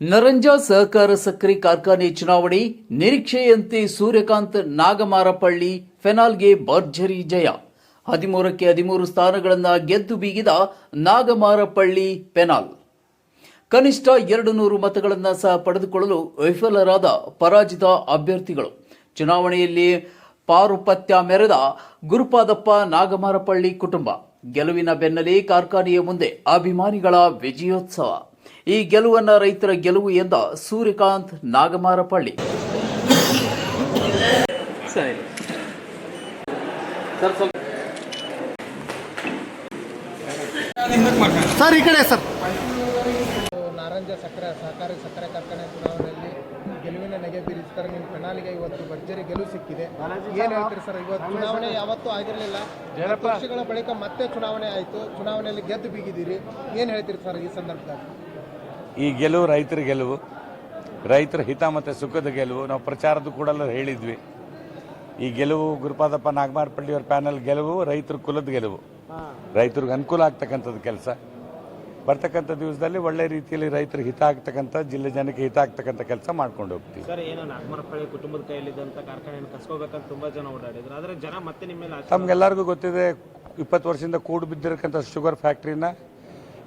ನರಂಜ ಸಹಕಾರ ಸಕ್ಕರೆ ಕಾರ್ಖಾನೆ ಚುನಾವಣೆ, ನಿರೀಕ್ಷೆಯಂತೆ ಸೂರ್ಯಕಾಂತ್ ನಾಗಮಾರಪಳ್ಳಿ, ಫೆನಾಲ್ಗೆ ಭರ್ಜರಿ ಜಯ. ಹದಿಮೂರಕ್ಕೆ ಹದಿಮೂರು ಸ್ಥಾನಗಳನ್ನು ಗೆದ್ದು ಬೀಗಿದ ನಾಗಮಾರಪಳ್ಳಿ ಪೆನಾಲ್ ಕನಿಷ್ಠ ಎರಡು ನೂರು ಮತಗಳನ್ನು ಸಹ ಪಡೆದುಕೊಳ್ಳಲು ವಿಫಲರಾದ ಪರಾಜಿತ ಅಭ್ಯರ್ಥಿಗಳು. ಚುನಾವಣೆಯಲ್ಲಿ ಪಾರುಪತ್ಯ ಮೆರೆದ ಗುರುಪಾದಪ್ಪ ನಾಗಮಾರಪಳ್ಳಿ ಕುಟುಂಬ. ಗೆಲುವಿನ ಬೆನ್ನಲ್ಲೇ ಕಾರ್ಖಾನೆಯ ಮುಂದೆ ಅಭಿಮಾನಿಗಳ ವಿಜಯೋತ್ಸವ. ಈ ಗೆಲುವನ್ನ ರೈತರ ಗೆಲುವು ಎಂದ ಸೂರ್ಯಕಾಂತ್ ನಾಗಮಾರಪಳ್ಳಿ. ಸರ್. ಈ ಕಡೆ ಸರ್. ನಾರಂಜ ಸಕ್ಕರೆ ಸಹಕಾರಿ ಸಕ್ಕರೆ ಕಾರ್ಖಾನೆ ಚುನಾವಣೆಯಲ್ಲಿ ಗೆಲುವಿನ ನೆಗೆ ಬೀರಿಸ್ತಾರೆ ನಿಮ್ಮ ಪ್ರಣಾಳಿಗೆ ಇವತ್ತು ಭರ್ಜರಿ ಗೆಲುವು ಸಿಕ್ಕಿದೆ. ಏನು ಹೇಳ್ತೀರಿ ಸರ್ ಇವತ್ತು ಚುನಾವಣೆ ಯಾವತ್ತೂ ಆಗಿರಲಿಲ್ಲ. ವರ್ಷಗಳ ಬಳಿಕ ಮತ್ತೆ ಚುನಾವಣೆ ಆಯಿತು. ಚುನಾವಣೆಯಲ್ಲಿ ಗೆದ್ದು ಬೀಗಿದ್ದೀರಿ. ಏನು ಹೇಳ್ತೀರಿ ಸರ್ ಈ ಸಂದರ್ಭದಲ್ಲಿ? ಈ ಗೆಲುವು ರೈತರ ಗೆಲುವು. ರೈತರ ಹಿತ ಮತ್ತು ಸುಖದ ಗೆಲುವು. ನಾವು ಪ್ರಚಾರದ ಕೂಡ ಹೇಳಿದ್ವಿ. ಈ ಗೆಲುವು ಗುರುಪಾದಪ್ಪ ನಾಗಮಾರಪಳ್ಳಿಯವ್ರ ಪ್ಯಾನಲ್ ಗೆಲುವು ರೈತರ ಕುಲದ ಗೆಲುವು. ರೈತರಿಗೆ ಅನುಕೂಲ ಆಗ್ತಕ್ಕಂಥದ್ದು ಕೆಲಸ. ಬರ್ತಕ್ಕಂಥ ದಿವಸದಲ್ಲಿ ಒಳ್ಳೆ ರೀತಿಯಲ್ಲಿ ರೈತರಿಗೆ ಹಿತ ಆಗ್ತಕ್ಕಂಥ ಜಿಲ್ಲೆ ಜನಕ್ಕೆ ಹಿತ ಆಗ್ತಕ್ಕಂಥ ಕೆಲಸ ಮಾಡ್ಕೊಂಡು ಹೋಗ್ತೀವಿ. ಕುಟುಂಬದ ಕೈಯಲ್ಲಿದ್ದಂಥ ತಮ್ಗೆಲ್ಲರಿಗೂ ಗೊತ್ತಿದೆ ಇಪ್ಪತ್ತು ವರ್ಷದಿಂದ ಕೂಡು ಬಿದ್ದಿರಕ್ಕಂಥ ಶುಗರ್ ಫ್ಯಾಕ್ಟ್ರಿನ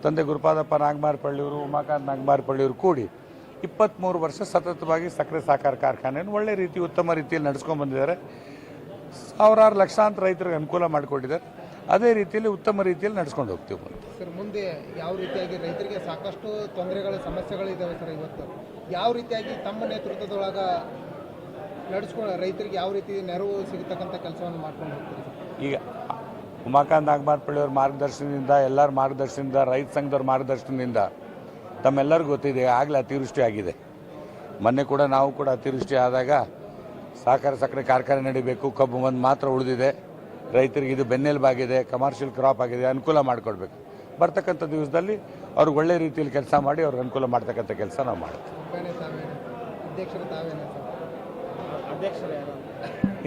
ತಂದೆ ಗುರುಪಾದಪ್ಪ ನಾಗಮಾರಪಳ್ಳಿಯವರು ಉಮಾಕಾಂತ್ ನಾಗಮಾರಪಳ್ಳಿಯವರು ಕೂಡಿ ಇಪ್ಪತ್ತ್ಮೂರು ವರ್ಷ ಸತತವಾಗಿ ಸಕ್ಕರೆ ಸಾಕಾರ ಕಾರ್ಖಾನೆಯನ್ನು ಒಳ್ಳೆ ರೀತಿ ಉತ್ತಮ ರೀತಿಯಲ್ಲಿ ನಡೆಸ್ಕೊಂಡು ಬಂದಿದ್ದಾರೆ. ಸಾವಿರಾರು ಲಕ್ಷಾಂತರ ರೈತರಿಗೆ ಅನುಕೂಲ ಮಾಡಿಕೊಟ್ಟಿದ್ದಾರೆ ಅದೇ ರೀತಿಯಲ್ಲಿ ಉತ್ತಮ ರೀತಿಯಲ್ಲಿ ನಡೆಸ್ಕೊಂಡು ಹೋಗ್ತೀವಿ ಮುಂದೆ. ಸರ್ ಮುಂದೆ ಯಾವ ರೀತಿಯಾಗಿ ರೈತರಿಗೆ ಸಾಕಷ್ಟು ತೊಂದರೆಗಳು ಸಮಸ್ಯೆಗಳು ಇದ್ದಾವೆ ಸರ್ ಇವತ್ತು? ಯಾವ ರೀತಿಯಾಗಿ ತಮ್ಮ ನೇತೃತ್ವದೊಳಗ ನಡೆಸ್ಕೊಂಡು ರೈತರಿಗೆ ಯಾವ ರೀತಿ ನೆರವು ಸಿಗತಕ್ಕಂಥ ಕೆಲಸವನ್ನು ಮಾಡ್ಕೊಂಡು ಹೋಗ್ತೀರಿ ಸರ್? ಈಗ ಉಮಾಕಾಂತ್ ನಾಗಮಾರಪಳ್ಳಿಯವ್ರ ಮಾರ್ಗದರ್ಶನದಿಂದ ಎಲ್ಲರ ಮಾರ್ಗದರ್ಶನದಿಂದ ರೈತ ಸಂಘದವ್ರ ಮಾರ್ಗದರ್ಶನದಿಂದ ತಮ್ಮೆಲ್ಲರಿಗೂ ಗೊತ್ತಿದೆ ಆಗಲೇ ಅತಿವೃಷ್ಟಿ ಆಗಿದೆ. ಮೊನ್ನೆ ಕೂಡ ನಾವು ಕೂಡ ಅತಿವೃಷ್ಟಿ ಆದಾಗ ಸಹಕಾರ ಸಕ್ಕರೆ ಕಾರ್ಖಾನೆ ನಡಿಬೇಕು ಕಬ್ಬು ಒಂದು ಮಾತ್ರ ಉಳಿದಿದೆ ರೈತರಿಗೆ ಇದು ಬೆನ್ನೆಲುಬಾಗಿದೆ ಕಮರ್ಷಿಯಲ್ ಕ್ರಾಪ್ ಆಗಿದೆ ಅನುಕೂಲ ಮಾಡಿಕೊಡ್ಬೇಕು. ಬರ್ತಕ್ಕಂಥ ದಿವಸದಲ್ಲಿ ಅವ್ರಿಗೆ ಒಳ್ಳೆ ರೀತಿಯಲ್ಲಿ ಕೆಲಸ ಮಾಡಿ ಅವ್ರಿಗೆ ಅನುಕೂಲ ಮಾಡ್ತಕ್ಕಂಥ ಕೆಲಸ ನಾವು ಮಾಡ್ತೀವಿ.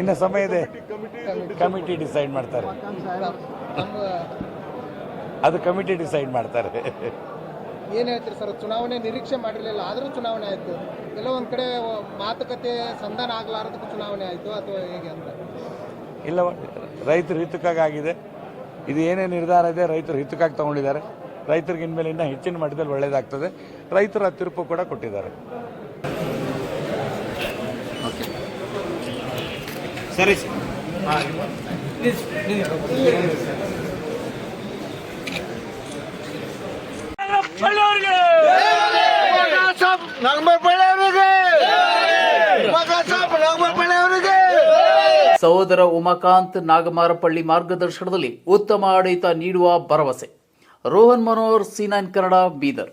ಇನ್ನು ಸಮಯ ಇದೆ. ಕಮಿಟಿ ಡಿಸೈಡ್ ಮಾಡ್ತಾರೆ. ಅದು ಕಮಿಟಿ ಡಿಸೈಡ್ ಮಾಡ್ತಾರೆ. ಏನು ಹೇಳ್ತೀರಿ ಸರ್? ಚುನಾವಣೆ ನಿರೀಕ್ಷೆ ಮಾಡಿರಲಿಲ್ಲ ಆದರೂ ಚುನಾವಣೆ ಆಯಿತು. ಕೆಲವೊಂದು ಕಡೆ ಮಾತುಕತೆ ಸಂಧಾನ ಆಗಲಾರದಕ್ಕೂ ಚುನಾವಣೆ ಆಯಿತು ಅಥವಾ ಹೇಗೆ ಅಂತ? ಇಲ್ಲ ರೈತರ ಹಿತಕ್ಕಾಗಿ ಆಗಿದೆ. ಇದು ಏನೇ ನಿರ್ಧಾರ ಇದೆ ರೈತರು ಹಿತಕ್ಕಾಗಿ ತಗೊಂಡಿದ್ದಾರೆ. ರೈತರಿಗೆ ಇನ್ಮೇಲೆ ಇನ್ನೂ ಹೆಚ್ಚಿನ ಮಟ್ಟದಲ್ಲಿ ಒಳ್ಳೆಯದಾಗ್ತದೆ ರೈತರು ಆ ತೀರ್ಪು ಕೂಡ ಕೊಟ್ಟಿದ್ದಾರೆ. ಸರಿ ಸಹೋದರ ಉಮಾಕಾಂತ್ ನಾಗಮಾರಪಳ್ಳಿ ಮಾರ್ಗದರ್ಶನದಲ್ಲಿ ಉತ್ತಮ ಆಡಳಿತ ನೀಡುವ ಭರವಸೆ. Rohan Manohar C nine Kannada Bidar.